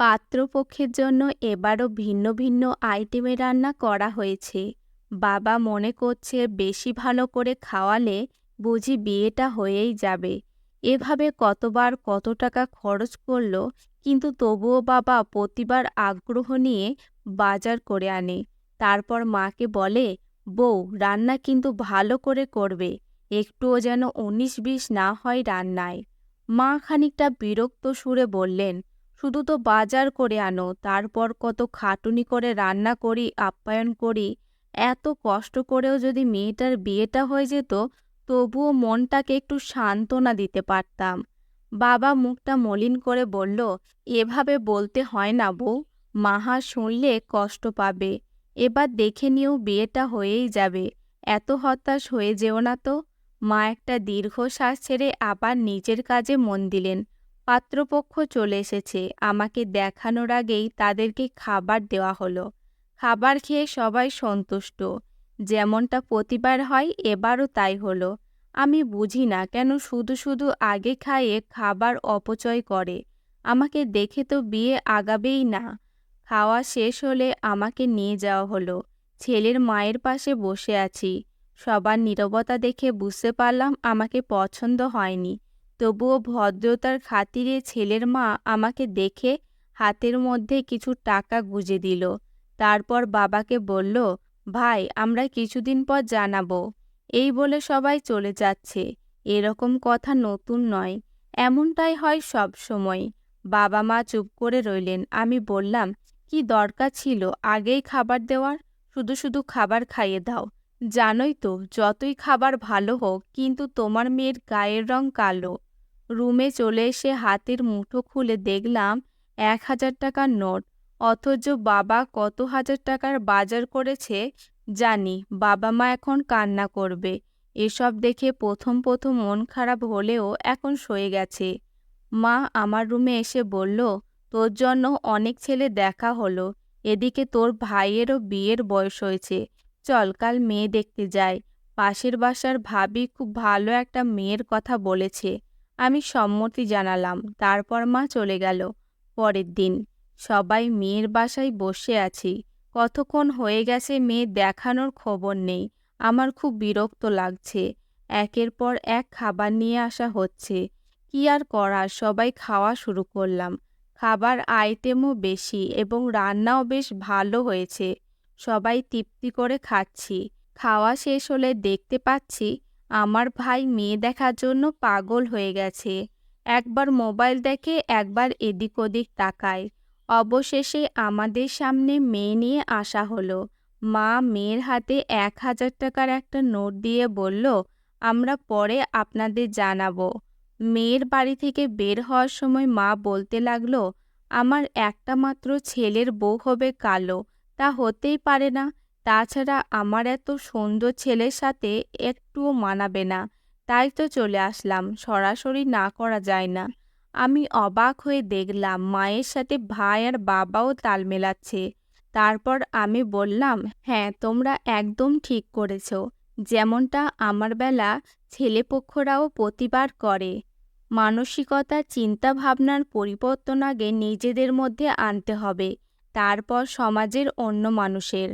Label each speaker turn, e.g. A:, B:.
A: পাত্রপক্ষের জন্য এবারও ভিন্ন ভিন্ন আইটেমে রান্না করা হয়েছে। বাবা মনে করছে বেশি ভালো করে খাওয়ালে বুঝি বিয়েটা হয়েই যাবে। এভাবে কতবার কত টাকা খরচ করল, কিন্তু তবুও বাবা প্রতিবার আগ্রহ নিয়ে বাজার করে আনে। তারপর মাকে বলে, বউ, রান্না কিন্তু ভালো করে করবে, একটুও যেন উনিশ বিশ না হয় রান্নায়। মা খানিকটা বিরক্ত সুরে বললেন শুধু তো বাজার করে আনো, তারপর কত খাটুনি করে রান্না করি, আপ্যায়ন করি, এত কষ্ট করেও যদি মেয়েটার বিয়েটা হয়ে যেত, তবুও মনটাকে একটু সান্ত্বনা দিতে পারতাম। বাবা মুখটা মলিন করে বলল, এভাবে বলতে হয় না বউ, মাহা শুনলে কষ্ট পাবে। এবার দেখে নিয়েও বিয়েটা হয়েই যাবে। এত হতাশ হয়ে যেও না তো। মা একটা দীর্ঘশ্বাস ছেড়ে আবার নিজের কাজে মন দিলেন। পাত্রপক্ষ চলে এসেছে। আমাকে দেখানোর আগেই তাদেরকে খাবার দেওয়া হলো। খাবার খেয়ে সবাই সন্তুষ্ট। যেমনটা প্রতিবার হয়, এবারও তাই হলো। আমি বুঝি না কেন শুধু শুধু আগে খাইয়ে খাবার অপচয় করে। আমাকে দেখে তো বিয়ে আগাবেই না। খাওয়া শেষ হলে আমাকে নিয়ে যাওয়া হলো। ছেলের মায়ের পাশে বসে আছি। সবার নীরবতা দেখে বুঝতে পারলাম আমাকে পছন্দ হয়নি। তবুও ভদ্রতার খাতিরে ছেলের মা আমাকে দেখে হাতের মধ্যে কিছু টাকা গুজে দিল। তারপর বাবাকে বলল, ভাই, আমরা কিছুদিন পর জানাব। এই বলে সবাই চলে যাচ্ছে। এরকম কথা নতুন নয়। এমনটাই হয় সব সময়। বাবা মা চুপ করে রইলেন। আমি বললাম, কি দরকার ছিল? আগেই খাবার দেওয়ার? শুধু শুধু খাবার খাইয়ে দাও। জানোই তো, যতই খাবার ভালো হোক, কিন্তু তোমার মেয়ের গায়ের রং কালো। রুমে চলে এসে হাতের মুঠো খুলে দেখলাম এক হাজার টাকার নোট। অথচ বাবা কত হাজার টাকার বাজার করেছে জানি, বাবা মা এখন কান্না করবে। এসব দেখে প্রথম প্রথম মন খারাপ হলেও এখন সয়ে গেছে। মা আমার রুমে এসে বলল, তোর জন্য অনেক ছেলে দেখা হলো। এদিকে তোর ভাইয়েরও বিয়ের বয়স হয়েছে। চল, কাল মেয়ে দেখতে যাই। পাশের বাসার ভাবি খুব ভালো একটা মেয়ের কথা বলেছে। আমি সম্মতি জানালাম। তারপর মা চলে গেল। পরের দিন সবাই মেয়ের বাসায় বসে আছি। কতক্ষণ হয়ে গেছে মেয়ে দেখানোর খবর নেই। আমার খুব বিরক্ত লাগছে। একের পর এক খাবার নিয়ে আসা হচ্ছে। কি আর করার? সবাই খাওয়া শুরু করলাম। খাবার আইটেমও বেশি এবং রান্নাও বেশ ভালো হয়েছে। সবাই তৃপ্তি করে খাচ্ছি। খাওয়া শেষ হলে দেখতে পাচ্ছি আমার ভাই মেয়ে দেখার জন্য পাগল হয়ে গেছে। একবার মোবাইল দেখে একবার এদিক ওদিক তাকায়। অবশেষে আমাদের সামনে মেয়ে নিয়ে আসা হলো। মা মেয়ের হাতে এক হাজার টাকার একটা নোট দিয়ে বলল, আমরা পরে আপনাদের জানাব। মেয়ের বাড়ি থেকে বের হওয়ার সময় মা বলতে লাগল, আমার একটা মাত্র ছেলের বউ হবে কালো। তা হতেই পারে না। তাছাড়া আমার এত সুন্দর ছেলের সাথে একটুও মানাবে না। তাই তো চলে আসলাম, সরাসরি না করা যায় না। আমি অবাক হয়ে দেখলাম, মায়ের সাথে ভাই আর বাবাও তাল মেলাচ্ছে। তারপর আমি বললাম হ্যাঁ তোমরা একদম ঠিক করেছ। যেমনটা আমার বেলা ছেলেপক্ষরাও প্রতিবার করে। মানসিকতা, চিন্তাভাবনার পরিবর্তন আগে নিজেদের মধ্যে আনতে হবে। তারপর সমাজের অন্য মানুষের